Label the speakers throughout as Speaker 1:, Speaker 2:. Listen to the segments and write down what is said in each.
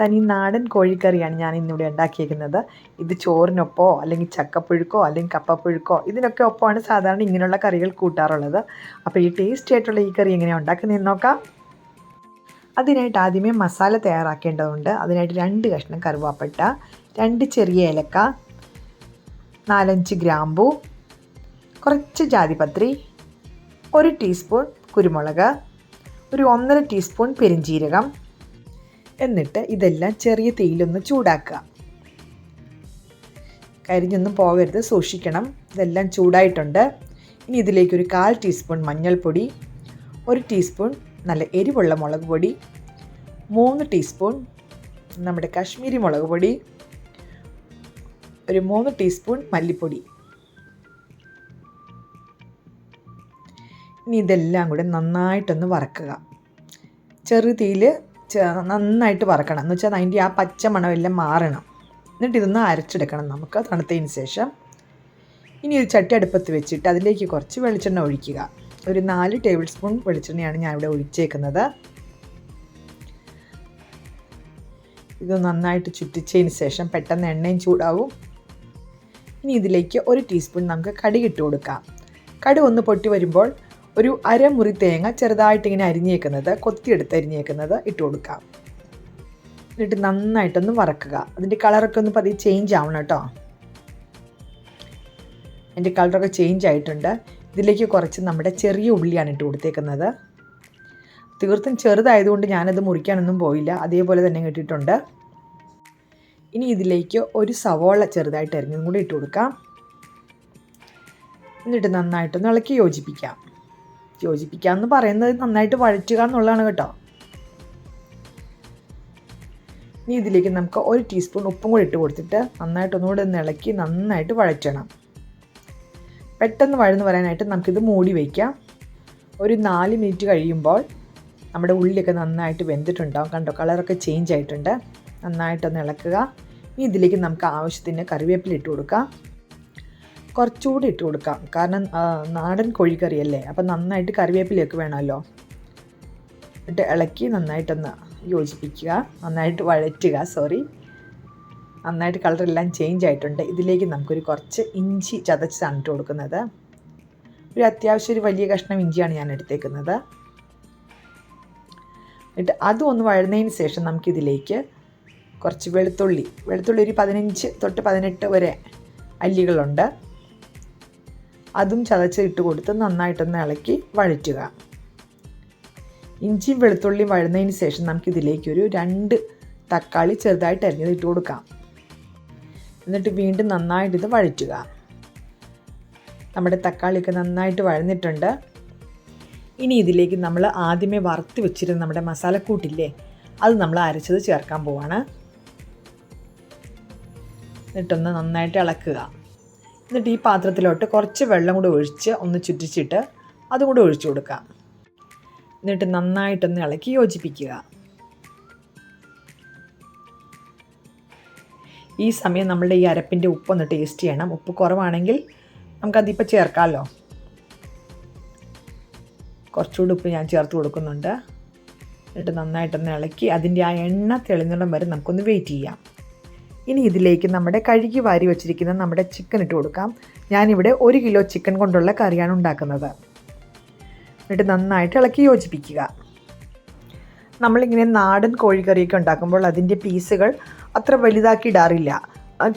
Speaker 1: തനി നാടൻ കോഴിക്കറിയാണ് ഞാൻ ഇന്നിവിടെ ഉണ്ടാക്കിയിരിക്കുന്നത് ഇത് ചോറിനൊപ്പോ അല്ലെങ്കിൽ ചക്കപ്പുഴുക്കോ അല്ലെങ്കിൽ കപ്പപ്പുഴുക്കോ ഇതിനൊക്കെ ഒപ്പമാണ് സാധാരണ ഇങ്ങനെയുള്ള കറികൾ കൂട്ടാറുള്ളത്. അപ്പോൾ ഈ ടേസ്റ്റി ആയിട്ടുള്ള ഈ കറി എങ്ങനെയാണ് ഉണ്ടാക്കുന്നതെന്ന് നോക്കാം. അതിനായിട്ട് ആദ്യമേ മസാല തയ്യാറാക്കേണ്ടതുണ്ട്. അതിനായിട്ട് രണ്ട് കഷ്ണം കറുവാപ്പട്ട രണ്ട് ചെറിയ ഏലക്ക നാലഞ്ച് ഗ്രാമ്പു കുറച്ച് ജാതിപത്രി ഒരു ടീസ്പൂൺ കുരുമുളക് ഒരു ഒന്നര ടീസ്പൂൺ പെരിഞ്ജീരകം എന്നിട്ട് ഇതെല്ലാം ചെറിയ തീയിലൊന്ന് ചൂടാക്കുക. കരിഞ്ഞൊന്നും പോകരുത് സൂക്ഷിക്കണം. ഇതെല്ലാം ചൂടായിട്ടുണ്ട്. ഇനി ഇതിലേക്ക് ഒരു കാൽ ടീസ്പൂൺ മഞ്ഞൾപ്പൊടി ഒരു ടീസ്പൂൺ നല്ല എരിവുള്ള മുളക് പൊടി മൂന്ന് ടീസ്പൂൺ നമ്മുടെ കാശ്മീരി മുളക് പൊടി ഒരു മൂന്ന് ടീസ്പൂൺ മല്ലിപ്പൊടി. ഇനി ഇതെല്ലാം കൂടെ നന്നായിട്ടൊന്ന് വറക്കുക. ചെറു തീയിൽ നന്നായിട്ട് വറക്കണം. എന്ന് വെച്ചാൽ അതിന്റെ ആ പച്ച മണമെല്ലാം മാറണം. എന്നിട്ട് ഇതൊന്ന് അരച്ചെടുക്കണം നമുക്ക്. തണുത്തതിന് ശേഷം ഇനി ഒരു ചട്ടി അടുപ്പത്ത് വെച്ചിട്ട് അതിലേക്ക് കുറച്ച് വെളിച്ചെണ്ണ ഒഴിക്കുക. ഒരു നാല് ടേബിൾ സ്പൂൺ വെളിച്ചെണ്ണയാണ് ഞാൻ ഇവിടെ ഒഴിച്ചേക്കുന്നത്. ഇത് നന്നായിട്ട് ചുറ്റിച്ചതിന് ശേഷം പെട്ടെന്ന് എണ്ണയും ചൂടാവും. ഇനി ഇതിലേക്ക് ഒരു ടീസ്പൂൺ നമുക്ക് കടുക് ഇട്ട് കൊടുക്കാം. കടുക് ഒന്ന് പൊട്ടി വരുമ്പോൾ ഒരു അരമുറി തേങ്ങ ചെറുതായിട്ട് ഇങ്ങനെ അരിഞ്ഞേക്കുന്നത് കൊത്തിയെടുത്ത് അരിഞ്ഞേക്കുന്നത് ഇട്ട് കൊടുക്കാം. എന്നിട്ട് നന്നായിട്ടൊന്ന് വറക്കുക. അതിന്റെ കളറൊക്കെ ഒന്ന് പതിയെ ചേഞ്ച് ആവണം കേട്ടോ. അതിന്റെ കളറൊക്കെ ചേഞ്ച് ആയിട്ടുണ്ട്. ഇതിലേക്ക് കുറച്ച് നമ്മുടെ ചെറിയ ഉള്ളിയാണ് ഇട്ട് കൊടുത്തേക്കുന്നത്. തീർത്തും ചെറുതായതുകൊണ്ട് ഞാനത് മുറിക്കാനൊന്നും പോയില്ല. അതേപോലെ തന്നെ കിട്ടിയിട്ടുണ്ട് ഇനി ഇതിലേക്ക് ഒരു സവോള ചെറുതായിട്ട് അരിഞ്ഞതും കൂടി ഇട്ട് കൊടുക്കാം. എന്നിട്ട് നന്നായിട്ടൊന്ന് ഇളക്കി യോജിപ്പിക്കാം. യോജിപ്പിക്കുക എന്ന് പറയുന്നത് നന്നായിട്ട് വഴറ്റുക എന്നുള്ളതാണ് കേട്ടോ. ഇനി ഇതിലേക്ക് നമുക്ക് ഒരു ടീസ്പൂൺ ഉപ്പും കൂടി ഇട്ട് കൊടുത്തിട്ട് നന്നായിട്ട് ഒന്നുകൂടെ ഒന്ന് ഇളക്കി നന്നായിട്ട് വഴറ്റണം. പെട്ടെന്ന് വഴന്ന് വരാനായിട്ട് നമുക്കിത് മൂടി വയ്ക്കാം ഒരു നാല് മിനിറ്റ് കഴിയുമ്പോൾ നമ്മുടെ ഉള്ളിയൊക്കെ നന്നായിട്ട് വെന്തിട്ടുണ്ടാവും. കണ്ടോ കളറൊക്കെ ചേഞ്ച് ആയിട്ടുണ്ട്. നന്നായിട്ടൊന്ന് ഇളക്കുക. ഇനി ഇതിലേക്ക് നമുക്ക് ആവശ്യത്തിന് കറിവേപ്പില ഇട്ട് കൊടുക്കാം. കുറച്ചുകൂടി ഇട്ട് കൊടുക്കാം. കാരണം നാടൻ കോഴിക്കറിയല്ലേ? അപ്പം നന്നായിട്ട് കറിവേപ്പിലയൊക്കെ വേണമല്ലോ. എന്നിട്ട് ഇളക്കി നന്നായിട്ടൊന്ന് യോജിപ്പിക്കുക. നന്നായിട്ട് വഴറ്റുക സോറി നന്നായിട്ട് കളറെല്ലാം ചേഞ്ച് ആയിട്ടുണ്ട്. ഇതിലേക്ക് നമുക്കൊരു കുറച്ച് ഇഞ്ചി ചതച്ചാണ് ഇട്ട് കൊടുക്കുന്നത്. ഒരു അത്യാവശ്യം ഒരു വലിയ കഷ്ണം ഇഞ്ചിയാണ് ഞാൻ എടുത്തേക്കുന്നത്. എന്നിട്ട് അതും ഒന്ന് വഴന്നതിന് ശേഷം നമുക്കിതിലേക്ക് കുറച്ച് വെളുത്തുള്ളി. വെളുത്തുള്ളി ഒരു പതിനഞ്ച് തൊട്ട് പതിനെട്ട് വരെ അല്ലികളുണ്ട്. അതും ചതച്ച് ഇട്ട് കൊടുത്ത് നന്നായിട്ടൊന്ന് ഇളക്കി വഴറ്റുക. ഇഞ്ചിയും വെളുത്തുള്ളിയും വഴുന്നതിന് ശേഷം നമുക്കിതിലേക്കൊരു രണ്ട് തക്കാളി ചെറുതായിട്ട് അരിഞ്ഞത് ഇട്ട് കൊടുക്കാം. എന്നിട്ട് വീണ്ടും നന്നായിട്ട് ഇത് വഴറ്റുക. നമ്മുടെ തക്കാളിയൊക്കെ നന്നായിട്ട് വഴന്നിട്ടുണ്ട്. ഇനി ഇതിലേക്ക് നമ്മൾ ആദ്യമേ വറുത്ത് വെച്ചിരുന്ന നമ്മുടെ മസാലക്കൂട്ടില്ലേ അത് നമ്മൾ അരച്ചത് ചേർക്കാൻ പോവാണ്. എന്നിട്ടൊന്ന് നന്നായിട്ട് ഇളക്കുക. എന്നിട്ട് ഈ പാത്രത്തിലോട്ട് കുറച്ച് വെള്ളം കൂടി ഒഴിച്ച് ഒന്ന് ചുറ്റിച്ചിട്ട് അതും കൂടി ഒഴിച്ചു കൊടുക്കാം എന്നിട്ട് നന്നായിട്ടൊന്ന് ഇളക്കി യോജിപ്പിക്കുക. ഈ സമയം നമ്മളുടെ ഈ അരപ്പിന്റെ ഉപ്പൊന്ന് ടേസ്റ്റ് ചെയ്യണം. ഉപ്പ് കുറവാണെങ്കിൽ നമുക്കതിപ്പോൾ ചേർക്കാമല്ലോ. കുറച്ചുകൂടി ഉപ്പ് ഞാൻ ചേർത്ത് കൊടുക്കുന്നുണ്ട്. എന്നിട്ട് നന്നായിട്ടൊന്ന് ഇളക്കി അതിന്റെ ആ എണ്ണ തെളിഞ്ഞിടം വരെ നമുക്കൊന്ന് വെയിറ്റ് ചെയ്യാം. ഇനി ഇതിലേക്ക് നമ്മുടെ കഴുകി വാരി വെച്ചിരിക്കുന്ന നമ്മുടെ ചിക്കൻ ഇട്ട് കൊടുക്കാം. ഞാനിവിടെ ഒരു കിലോ ചിക്കൻ കൊണ്ടുള്ള കറിയാണ് ഉണ്ടാക്കുന്നത്. എന്നിട്ട് നന്നായിട്ട് ഇളക്കി യോജിപ്പിക്കുക. നമ്മളിങ്ങനെ നാടൻ കോഴിക്കറിയൊക്കെ ഉണ്ടാക്കുമ്പോൾ അതിന്റെ പീസുകൾ അത്ര വലുതാക്കി ഇടാറില്ല.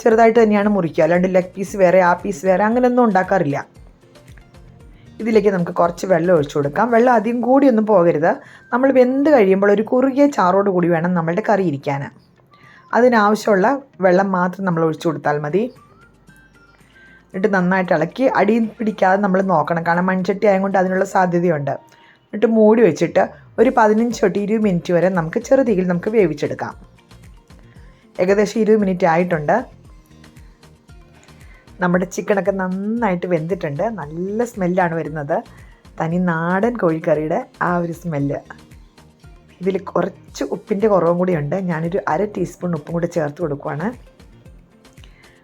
Speaker 1: ചെറുതായിട്ട് തന്നെയാണ് മുറിക്കുക. അല്ലാണ്ട് ലെഗ് പീസ് വേറെ ആ പീസ് വേറെ അങ്ങനെയൊന്നും ഉണ്ടാക്കാറില്ല. ഇതിലേക്ക് നമുക്ക് കുറച്ച് വെള്ളം ഒഴിച്ചു കൊടുക്കാം. വെള്ളം അധികം കൂടിയൊന്നും പോകരുത്. നമ്മൾ വെന്ത് കഴിയുമ്പോൾ ഒരു കുറുകിയ ചാറോട് കൂടി വേണം നമ്മളുടെ കറി ഇരിക്കാൻ. അതിനാവശ്യമുള്ള വെള്ളം മാത്രം നമ്മൾ ഒഴിച്ചു കൊടുത്താൽ മതി. എന്നിട്ട് നന്നായിട്ട് ഇളക്കി അടി പിടിക്കാതെ നമ്മൾ നോക്കണം. കാരണം മൺചട്ടി ആയതുകൊണ്ട് അതിനുള്ള സാധ്യതയുണ്ട്. എന്നിട്ട് മൂടി വെച്ചിട്ട് ഒരു പതിനഞ്ച് തൊട്ട് ഇരുപത് മിനിറ്റ് വരെ നമുക്ക് ചെറുതീയിൽ നമുക്ക് വേവിച്ചെടുക്കാം. ഏകദേശം ഇരുപത് മിനിറ്റ് ആയിട്ടുണ്ട്. നമ്മുടെ ചിക്കനൊക്കെ നന്നായിട്ട് വെന്തിട്ടുണ്ട്. നല്ല സ്മെല്ലാണ് വരുന്നത്. തനി നാടൻ കോഴിക്കറിയുടെ ആ ഒരു സ്മെല്ല് ഇതിൽ കുറച്ച് ഉപ്പിന്റെ കുറവും കൂടിയുണ്ട് ഞാനൊരു അര ടീസ്പൂൺ ഉപ്പും കൂടി ചേർത്ത് കൊടുക്കുവാണ്.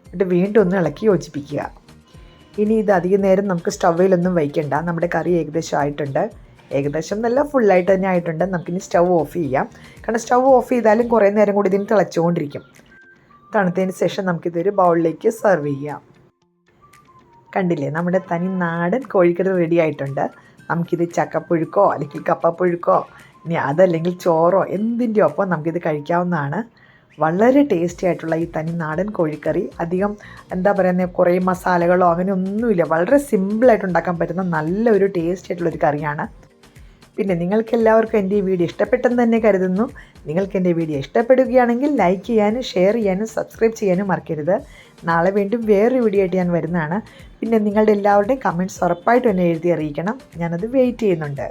Speaker 1: എന്നിട്ട് വീണ്ടും ഒന്ന് ഇളക്കി യോജിപ്പിക്കുക. ഇനി ഇത് അധികം നേരം നമുക്ക് സ്റ്റൗവിലൊന്നും വയ്ക്കണ്ട. നമ്മുടെ കറി ഏകദേശം ആയിട്ടുണ്ട്. ഏകദേശം നല്ല ഫുള്ളായിട്ട് തന്നെ ആയിട്ടുണ്ട്. നമുക്കിനി സ്റ്റൗ ഓഫ് ചെയ്യാം. കാരണം സ്റ്റൗ ഓഫ് ചെയ്താലും കുറേ നേരം കൂടി ഇതിന് തിളച്ചുകൊണ്ടിരിക്കും. തണുത്തതിന് ശേഷം നമുക്കിതൊരു ബൗളിലേക്ക് സെർവ് ചെയ്യാം. കണ്ടില്ലേ? നമ്മുടെ തനി നാടൻ കോഴിക്കറി റെഡി ആയിട്ടുണ്ട്. നമുക്കിത് ചക്കപ്പുഴുക്കോ അല്ലെങ്കിൽ കപ്പപ്പുഴുക്കോ ഇനി അതല്ലെങ്കിൽ ചോറോ എന്തിന്റെ ഒപ്പം നമുക്കിത് കഴിക്കാവുന്നതാണ്. വളരെ ടേസ്റ്റി ആയിട്ടുള്ള ഈ തനി നാടൻ കോഴിക്കറി. അധികം എന്താ പറയുന്നത് കുറേ മസാലകളോ അങ്ങനെ ഒന്നുമില്ല വളരെ സിമ്പിളായിട്ട് ഉണ്ടാക്കാൻ പറ്റുന്ന നല്ലൊരു ടേസ്റ്റി ആയിട്ടുള്ളൊരു കറിയാണ്. പിന്നെ നിങ്ങൾക്ക് എല്ലാവർക്കും എന്റെ ഈ വീഡിയോ ഇഷ്ടപ്പെട്ടെന്ന് തന്നെ കരുതുന്നു. നിങ്ങൾക്ക് എന്റെ വീഡിയോ ഇഷ്ടപ്പെടുകയാണെങ്കിൽ ലൈക്ക് ചെയ്യാനും ഷെയർ ചെയ്യാനും സബ്സ്ക്രൈബ് ചെയ്യാനും മറക്കരുത്. നാളെ വീണ്ടും വേറൊരു വീഡിയോ ആയിട്ട് ഞാൻ വരുന്നതാണ്. പിന്നെ നിങ്ങളുടെ എല്ലാവരുടെയും കമന്റ്സ് ഉറപ്പായിട്ടും എന്നെ എഴുതി അറിയിക്കണം. ഞാനത് വെയിറ്റ് ചെയ്യുന്നുണ്ട്.